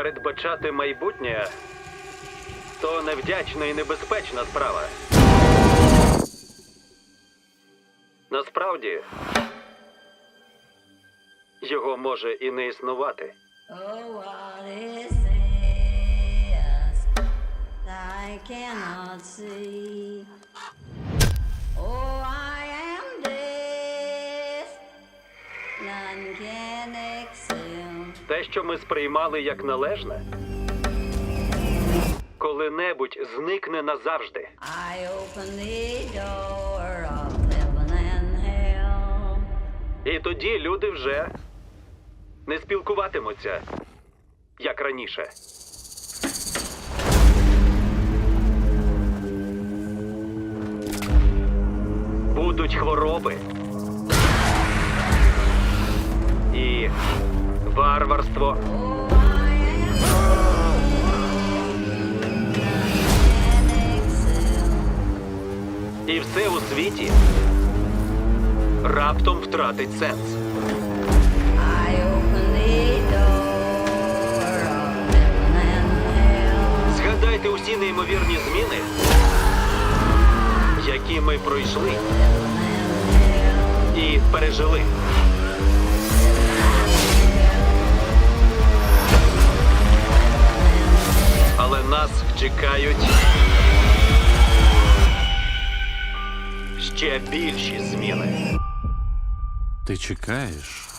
Передбачати майбутнє то невдячна і небезпечна справа. Насправді його може і не існувати. Oh? Oh, I am deaf, none can. Те, що ми сприймали як належне, коли-небудь зникне назавжди. I open the door of heaven and hell. І тоді люди вже не спілкуватимуться, як раніше. Будуть хвороби. Варварство. І все у світі раптом втратить сенс. Згадайте усі неймовірні зміни, які ми пройшли і пережили. Чекають ще більші зміни. Ти чекаєш?